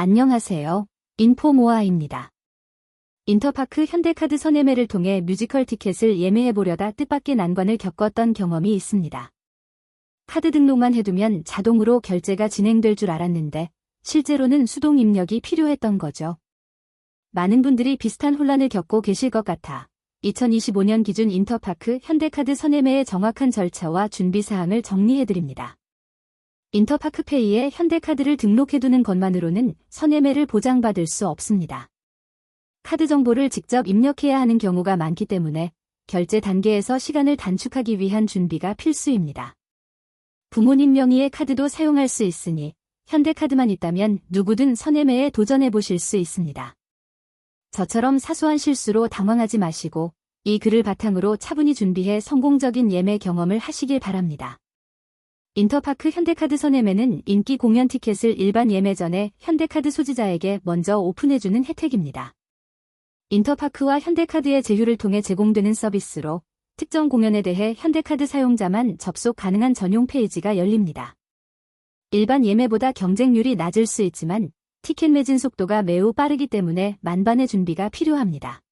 안녕하세요. 인포모아입니다. 인터파크 현대카드 선예매를 통해 뮤지컬 티켓을 예매해보려다 뜻밖의 난관을 겪었던 경험이 있습니다. 카드 등록만 해두면 자동으로 결제가 진행될 줄 알았는데 실제로는 수동 입력이 필요했던 거죠. 많은 분들이 비슷한 혼란을 겪고 계실 것 같아 2025년 기준 인터파크 현대카드 선예매의 정확한 절차와 준비 사항을 정리해드립니다. 인터파크페이에 현대카드를 등록해두는 것만으로는 선예매를 보장받을 수 없습니다. 카드 정보를 직접 입력해야 하는 경우가 많기 때문에 결제 단계에서 시간을 단축하기 위한 준비가 필수입니다. 부모님 명의의 카드도 사용할 수 있으니 현대카드만 있다면 누구든 선예매에 도전해 보실 수 있습니다. 저처럼 사소한 실수로 당황하지 마시고 이 글을 바탕으로 차분히 준비해 성공적인 예매 경험을 하시길 바랍니다. 인터파크 현대카드 선예매는 인기 공연 티켓을 일반 예매 전에 현대카드 소지자에게 먼저 오픈해주는 혜택입니다. 인터파크와 현대카드의 제휴를 통해 제공되는 서비스로 특정 공연에 대해 현대카드 사용자만 접속 가능한 전용 페이지가 열립니다. 일반 예매보다 경쟁률이 낮을 수 있지만 티켓 매진 속도가 매우 빠르기 때문에 만반의 준비가 필요합니다.